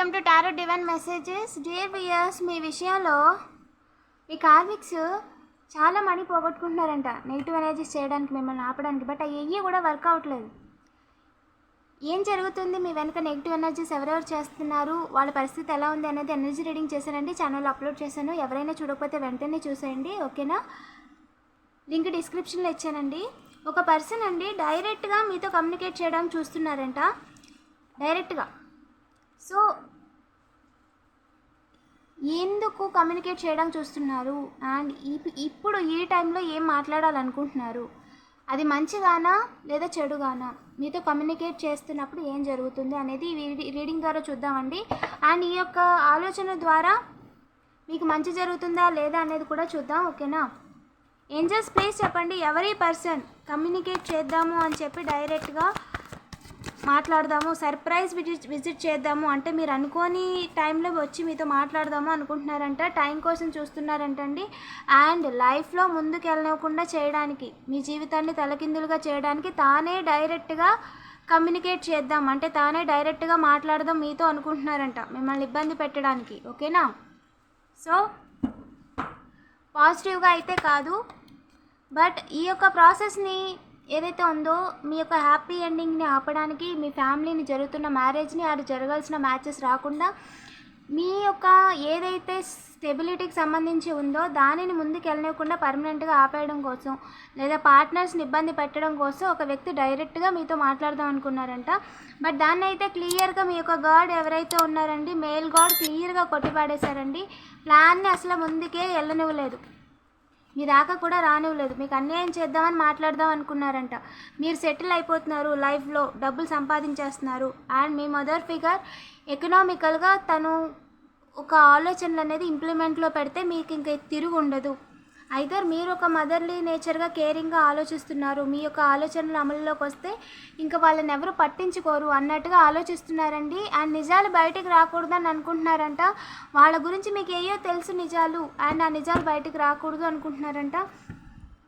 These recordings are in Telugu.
Welcome to tarot divine messages dear viewers మీ విషయంలో మీ కార్మిక్స్ చాలా మనీ పోగొట్టుకుంటున్నారంట. నెగిటివ్ ఎనర్జీస్ చేయడానికి మిమ్మల్ని ఆపడానికి. బట్ అవి కూడా వర్క్ అవ్వట్లేదు ఏం జరుగుతుంది? మీ వెనక నెగిటివ్ ఎనర్జీస్ ఎవరెవరు చేస్తున్నారు? వాళ్ళ పరిస్థితి ఎలా ఉంది అనేది ఎనర్జీ రీడింగ్ చేశానండి. ఛానల్లో అప్లోడ్ చేశాను. ఎవరైనా చూడకపోతే వెంటనే చూసేయండి. ఓకేనా లింక్ డిస్క్రిప్షన్లో ఇచ్చానండి. ఒక పర్సన్ అండి డైరెక్ట్గా మీతో కమ్యూనికేట్ చేయడానికి చూస్తున్నారంట. డైరెక్ట్గా సో ఎందుకు కమ్యూనికేట్ చేయడం చూస్తున్నారు? అండ్ ఇప్- ఇప్పుడు ఈ టైంలో ఏం మాట్లాడాలనుకుంటున్నారు? అది మంచిగానా లేదా చెడుగానా? మీతో కమ్యూనికేట్ చేస్తున్నప్పుడు ఏం జరుగుతుంది అనేది ఈ రీడింగ్ ద్వారా చూద్దామండి. అండ్ ఈ యొక్క ఆలోచన ద్వారా మీకు మంచి జరుగుతుందా లేదా అనేది కూడా చూద్దాం ఓకేనా? ఏంజల్స్ ప్లీజ్ చెప్పండి ఎవరీ పర్సన్ కమ్యూనికేట్ చేద్దాము అని చెప్పి డైరెక్ట్గా మాట్లాడదాము సర్ప్రైజ్ విజిట్ విజిట్ చేద్దాము అంటే మీరు అనుకోని టైంలో వచ్చి మీతో మాట్లాడదాము అనుకుంటున్నారంట టైం కోసం చూస్తున్నారంటండి. అండ్ లైఫ్లో ముందుకు వెళ్ళనివ్వకుండా చేయడానికి మీ జీవితాన్ని తలకిందులుగా చేయడానికి తానే డైరెక్ట్గా కమ్యూనికేట్ చేద్దాం అంటే తానే డైరెక్ట్గా మాట్లాడదాం మీతో అనుకుంటున్నారంట మిమ్మల్ని ఇబ్బంది పెట్టడానికి ఓకేనా? సో పాజిటివ్గా అయితే కాదు బట్ ఈ యొక్క ప్రాసెస్ని ఏదైతే ఉందో మీ యొక్క హ్యాపీ ఎండింగ్ని ఆపడానికి మీ ఫ్యామిలీని జరుగుతున్న మ్యారేజ్ని అది జరగాల్సిన మ్యాచెస్ రాకుండా మీ యొక్క ఏదైతే స్టెబిలిటీకి సంబంధించి ఉందో దానిని ముందుకు వెళ్ళనివ్వకుండా పర్మనెంట్గా ఆపేయడం కోసం లేదా పార్ట్నర్స్ని ఇబ్బంది పెట్టడం కోసం ఒక వ్యక్తి డైరెక్ట్గా మీతో మాట్లాడదాం అనుకున్నారంట. బట్ దాన్ని అయితే క్లియర్గా మీ యొక్క గాడ్ ఎవరైతే ఉన్నారండి మేల్ గాడ్ క్లియర్గా కొట్టిపాడేశారండి. ప్లాన్ని అసలు ముందుకే వెళ్ళనివ్వలేదు. మీ దాకా కూడా రానివ్వలేదు. మీకు అన్యాయం చేద్దామని మాట్లాడదాం అనుకున్నారంట. మీరు సెటిల్ అయిపోతున్నారు లైఫ్లో డబ్బులు సంపాదించేస్తున్నారు. అండ్ మీ మదర్ ఫిగర్ ఎకనామికల్గా తను ఒక ఆలోచనలు అనేది ఇంప్లిమెంట్లో పెడితే మీకు ఇంకా తిరుగు ఉండదు. ఐదర్ మీరు ఒక మదర్లీ నేచర్గా కేరింగ్గా ఆలోచిస్తున్నారు. మీ యొక్క ఆలోచనలు అమలులోకి వస్తే ఇంకా వాళ్ళని ఎవరు పట్టించుకోరు అన్నట్టుగా ఆలోచిస్తున్నారండి. అండ్ నిజాలు బయటకు రాకూడదని అనుకుంటున్నారంట. వాళ్ళ గురించి మీకు ఏయో తెలుసు నిజాలు. అండ్ ఆ నిజాలు బయటకు రాకూడదు అనుకుంటున్నారంట.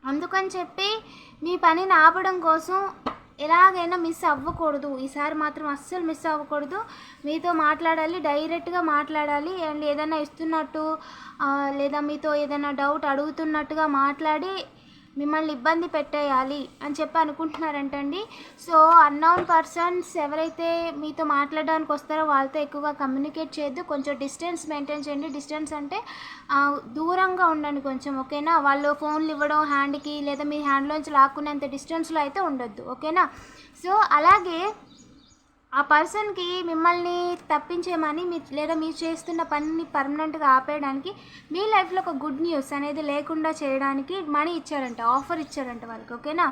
అందుకని చెప్పి మీ పనిని ఆపడం కోసం ఎలాగైనా మిస్ అవ్వకూడదు. ఈసారి మాత్రం అస్సలు మిస్ అవ్వకూడదు. మీతో మాట్లాడాలి డైరెక్ట్గా మాట్లాడాలి అండ్ ఏదైనా ఇస్తున్నట్టు లేదా మీతో ఏదైనా డౌట్ అడుగుతున్నట్టుగా మాట్లాడి మిమ్మల్ని ఇబ్బంది పెట్టేయాలి అని చెప్పి అనుకుంటున్నారంటండి. సో అన్నోన్ పర్సన్స్ ఎవరైతే మీతో మాట్లాడడానికి వస్తారో వాళ్ళతో ఎక్కువగా కమ్యూనికేట్ చేయొద్దు. కొంచెం డిస్టెన్స్ మెయింటైన్ చేయండి. డిస్టెన్స్ అంటే దూరంగా ఉండండి కొంచెం ఓకేనా? వాళ్ళు ఫోన్లు ఇవ్వడం హ్యాండ్కి లేదా మీ హ్యాండ్లోంచి లాక్కునేంత డిస్టెన్స్లో అయితే ఉండొద్దు ఓకేనా? సో అలాగే ఆ పర్సన్కి మిమ్మల్ని తప్పించేమని మీ లేదా మీరు చేస్తున్న పనిని పర్మనెంట్గా ఆపేయడానికి మీ లైఫ్లో ఒక గుడ్ న్యూస్ అనేది లేకుండా చేయడానికి మనీ ఇచ్చారంట ఆఫర్ ఇచ్చారంట వాళ్ళకి ఓకేనా?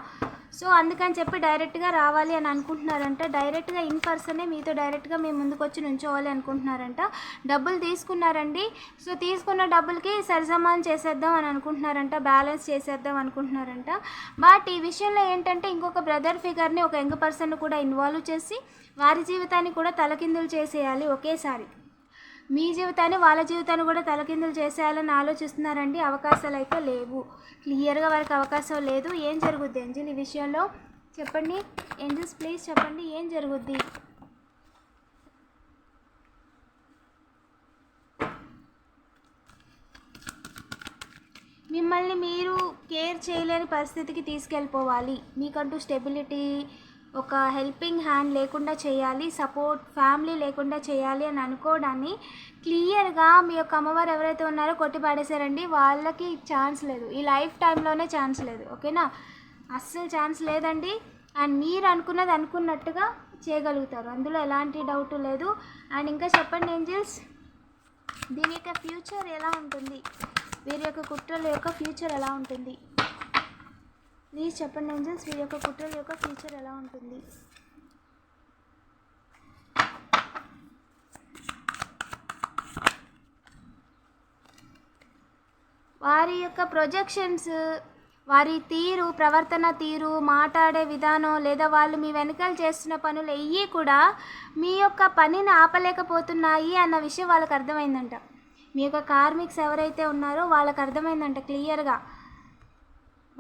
సో అందుకని చెప్పి డైరెక్ట్గా రావాలి అని అనుకుంటున్నారంట. డైరెక్ట్గా ఇన్ పర్సనే మీతో డైరెక్ట్గా మీ ముందుకు వచ్చి నుంచోవాలి అనుకుంటున్నారంట. డబ్బులు తీసుకున్నారండి. సో తీసుకున్న డబ్బులకి సరిసమానం చేసేద్దాం అని అనుకుంటున్నారంట బ్యాలెన్స్ చేసేద్దాం అనుకుంటున్నారంట. బట్ ఈ విషయంలో ఏంటంటే ఇంకొక బ్రదర్ ఫిగర్ని ఒక యంగ్ పర్సన్ కూడా ఇన్వాల్వ్ చేసి వారి జీవితాన్ని కూడా తలకిందులు చేసేయాలి ఒకేసారి. మీ జీవితాన్ని వాళ్ళ జీవితాన్ని కూడా తలకిందులు చేసేయాలని ఆలోచిస్తున్నారండి అవకాశాలు అయితే లేవు. క్లియర్గా వారికి అవకాశం లేదు. ఏం జరుగుద్ది ఏంజిల్ ఈ విషయంలో? చెప్పండి. ఏంజిల్స్ ప్లీజ్ చెప్పండి. ఏం జరుగుద్ది? మిమ్మల్ని మీరు కేర్ చేయలేని పరిస్థితికి తీసుకెళ్ళిపోవాలి. మీకంటూ స్టెబిలిటీ ఒక హెల్పింగ్ హ్యాండ్ లేకుండా చేయాలి సపోర్ట్ ఫ్యామిలీ లేకుండా చేయాలి అని అనుకోవడాన్ని క్లియర్గా మీ యొక్క అమ్మవారు ఎవరైతే ఉన్నారో కొట్టి పాడేశారండి వాళ్ళకి ఛాన్స్ లేదు. ఈ లైఫ్ టైంలోనే ఛాన్స్ లేదు. ఓకేనా అస్సలు ఛాన్స్ లేదండి. అండ్ మీరు అనుకున్నది అనుకున్నట్టుగా చేయగలుగుతారు. అందులో ఎలాంటి డౌట్ లేదు. అండ్ ఇంకా చెప్పండి ఏంజిల్స్? దీని యొక్క ఫ్యూచర్ ఎలా ఉంటుంది? వీరి యొక్క కుట్రల యొక్క ఫ్యూచర్ ఎలా ఉంటుంది? ప్లీజ్ చెప్పండి ఏంజల్స్ వీరి యొక్క కుట్రల యొక్క ఫ్యూచర్ ఎలా ఉంటుంది? వారి యొక్క ప్రొజెక్షన్స్ వారి తీరు ప్రవర్తన తీరు మాట్లాడే విధానం లేదా వాళ్ళు మీ వెనకాల చేస్తున్న పనులు అయ్యి కూడా మీ యొక్క పనిని ఆపలేకపోతున్నాయి అన్న విషయం వాళ్ళకి అర్థమైందంట. మీ యొక్క కార్మిక్స్ ఎవరైతే ఉన్నారో వాళ్ళకి అర్థమైందంట క్లియర్గా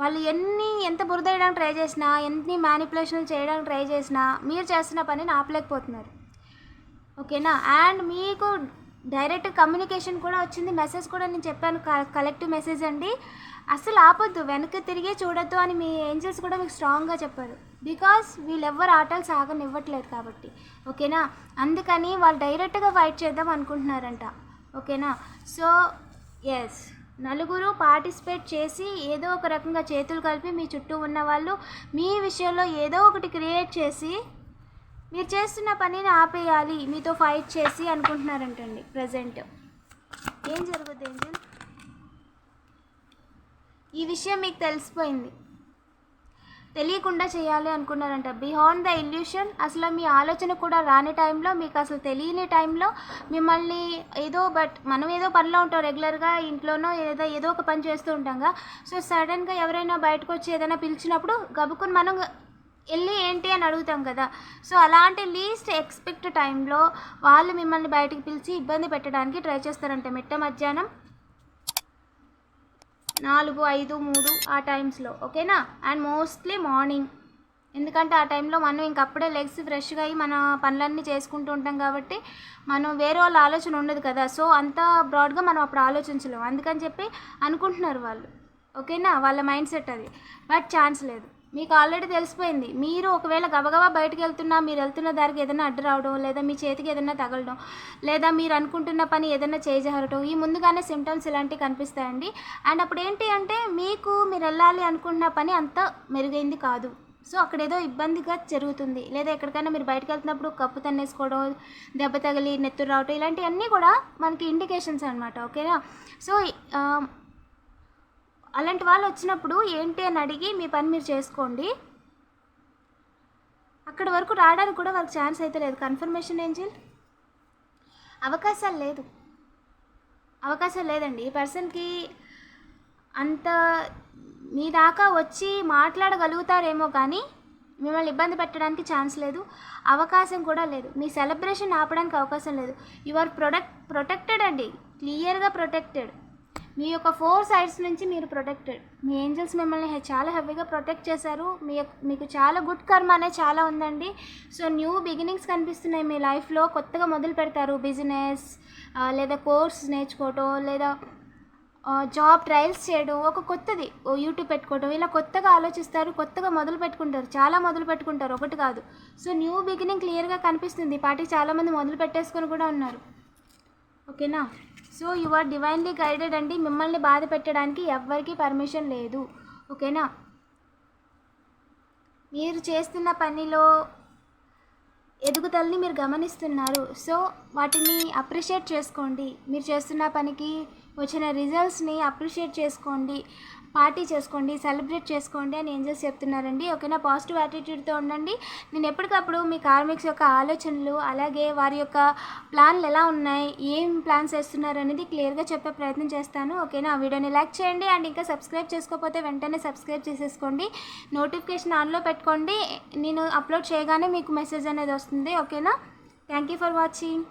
వాళ్ళు ఎన్ని ఎంత బురద వేయడానికి ట్రై చేసినా ఎన్ని మ్యానిపులేషన్లు చేయడానికి ట్రై చేసినా మీరు చేస్తున్న పనిని ఆపలేకపోతున్నారు. ఓకేనా? అండ్ మీకు డైరెక్ట్ కమ్యూనికేషన్ కూడా వచ్చింది. మెసేజ్ కూడా నేను చెప్పాను. కలెక్టివ్ మెసేజ్ అండి. అసలు ఆపొద్దు. వెనక్కి తిరిగే చూడొద్దు అని మీ ఏంజల్స్ కూడా మీకు స్ట్రాంగ్గా చెప్పారు. బికాస్ వీళ్ళెవ్వరు ఆటలు సాగనివ్వట్లేదు కాబట్టి. ఓకేనా? అందుకని వాళ్ళు డైరెక్ట్గా ఫైట్ చేద్దాం అనుకుంటున్నారంట. ఓకేనా? సో ఎస్ నలుగురు పార్టిసిపేట్ చేసి ఏదో ఒక రకంగా చేతులు కలిపి మీ చుట్టూ ఉన్న వాళ్ళు మీ విషయంలో ఏదో ఒకటి క్రియేట్ చేసి మీరు చేస్తున్న పనిని ఆపేయాలి మీతో ఫైట్ చేసి అనుకుంటున్నారంటండి ప్రజెంట్. ఏం జరుగుద్ది ఏంజల్? ఈ విషయం మీకు తెలిసిపోయింది. తెలియకుండా చేయాలి అనుకున్నారంట. బిహాండ్ ద ఇల్యూషన్ అసలు మీ ఆలోచన కూడా రాని టైంలో మీకు అసలు తెలియని టైంలో మిమ్మల్ని ఏదో బట్ మనం ఏదో పనిలో ఉంటాం రెగ్యులర్గా ఇంట్లోనో ఏదో ఏదో ఒక పని చేస్తూ ఉంటాంగా సో సడన్గా ఎవరైనా బయటకు వచ్చి ఏదైనా పిలిచినప్పుడు గబుకుని మనం వెళ్ళి ఏంటి అని అడుగుతాం కదా. సో అలాంటి లీస్ట్ ఎక్స్పెక్ట్ టైంలో వాళ్ళు మిమ్మల్ని బయటికి పిలిచి ఇబ్బంది పెట్టడానికి ట్రై చేస్తారంట. మిట్ట మధ్యాహ్నం నాలుగు ఐదు మూడు ఆ టైమ్స్లో ఓకేనా? And mostly morning. ఎందుకంటే ఆ టైంలో మనం ఇంకప్పుడే లెగ్స్ ఫ్రెష్గా అయ్యి మన పనులన్నీ చేసుకుంటూ ఉంటాం కాబట్టి మనం వేరే వాళ్ళ ఆలోచన ఉండదు కదా. సో అంత బ్రాడ్గా మనం అప్పుడు ఆలోచించలేము అందుకని చెప్పి అనుకుంటున్నారు వాళ్ళు. ఓకేనా? వాళ్ళ మైండ్ సెట్ అది. బట్ ఛాన్స్ లేదు. మీకు ఆల్రెడీ తెలిసిపోయింది. మీరు ఒకవేళ గబగబా బయటకు వెళ్తున్నా మీరు వెళ్తున్న దారికి ఏదైనా అడ్డు రావడం లేదా మీ చేతికి ఏదైనా తగలడం లేదా మీరు అనుకుంటున్న పని ఏదైనా చేయజారటం ఈ ముందుగానే సిమ్టమ్స్ ఇలాంటివి కనిపిస్తాయండి. అండ్ అప్పుడు ఏంటి అంటే మీకు మీరు వెళ్ళాలి అనుకున్న పని అంత మెరుగైంది కాదు. సో అక్కడ ఏదో ఇబ్బందిగా జరుగుతుంది. లేదా ఎక్కడికైనా మీరు బయటకు వెళ్తున్నప్పుడు కప్పు తన్నేసుకోవడం దెబ్బ తగిలి నెత్తురు రావటం ఇలాంటివన్నీ కూడా మనకి ఇండికేషన్స్ అనమాట ఓకేనా? సో అలాంటి వాళ్ళు వచ్చినప్పుడు ఏంటి అని అడిగి మీ పని మీరు చేసుకోండి. అక్కడ వరకు రావడానికి కూడా వాళ్ళకి ఛాన్స్ అయితే లేదు. Confirmation angel? అవకాశాలు లేదు. అవకాశం లేదండి. ఈ పర్సన్కి అంత మీ దాకా వచ్చి మాట్లాడగలుగుతారేమో కానీ మిమ్మల్ని ఇబ్బంది పెట్టడానికి ఛాన్స్ లేదు. అవకాశం కూడా లేదు. మీ సెలబ్రేషన్ ఆపడానికి అవకాశం లేదు. యు ఆర్ ప్రొడక్ట్ ప్రొటెక్టెడ్ అండి. క్లియర్గా ప్రొటెక్టెడ్ మీ యొక్క ఫోర్ సైడ్స్ నుంచి మీరు ప్రొటెక్టెడ్. మీ ఏంజల్స్ మిమ్మల్ని చాలా హెవీగా ప్రొటెక్ట్ చేశారు. మీ మీకు చాలా గుడ్ కర్మ అనేది చాలా ఉందండి. సో న్యూ బిగినింగ్స్ కనిపిస్తున్నాయి మీ లైఫ్లో. కొత్తగా మొదలు పెడతారు బిజినెస్ లేదా కోర్స్ నేర్చుకోవటం లేదా జాబ్ ట్రయల్స్ చేయడం ఒక కొత్తది. యూట్యూబ్ పెట్టుకోవడం ఇలా కొత్తగా ఆలోచిస్తారు కొత్తగా మొదలు పెట్టుకుంటారు. చాలా మొదలు పెట్టుకుంటారు ఒకటి కాదు. సో న్యూ బిగినింగ్ క్లియర్గా కనిపిస్తుంది. పార్టీ పాటికి చాలామంది మొదలు పెట్టేసుకొని కూడా ఉన్నారు. ఓకేనా? So you are divinely guided అండి. మిమ్మల్ని బాధ పెట్టడానికి ఎవ్వరికీ పర్మిషన్ లేదు. ఓకేనా? మీరు చేస్తున్న పనిలో ఎదుగుదలని మీరు గమనిస్తున్నారు. సో వాటిని అప్రిషియేట్ చేసుకోండి. మీరు చేస్తున్న పనికి వచ్చిన రిజల్ట్స్ని అప్రిషియేట్ చేసుకోండి. పార్టీ చేసుకోండి సెలబ్రేట్ చేసుకోండి అని ఏంజల్స్ చెప్తున్నారండి. ఓకేనా? పాజిటివ్ యాటిట్యూడ్తో ఉండండి. నేను ఎప్పటికప్పుడు మీ కార్మిక్స్ యొక్క ఆలోచనలు అలాగే వారి యొక్క ప్లాన్లు ఎలా ఉన్నాయి ఏం ప్లాన్స్ వేస్తున్నారు అనేది క్లియర్గా చెప్పే ప్రయత్నం చేస్తాను. ఓకేనా? ఆ వీడియోని లైక్ చేయండి అండ్ ఇంకా సబ్స్క్రైబ్ చేసుకోకపోతే వెంటనే సబ్స్క్రైబ్ చేసేసుకోండి. నోటిఫికేషన్ ఆన్లో పెట్టుకోండి. నేను అప్లోడ్ చేయగానే మీకు మెసేజ్ అనేది వస్తుంది. ఓకేనా? Thank you for watching.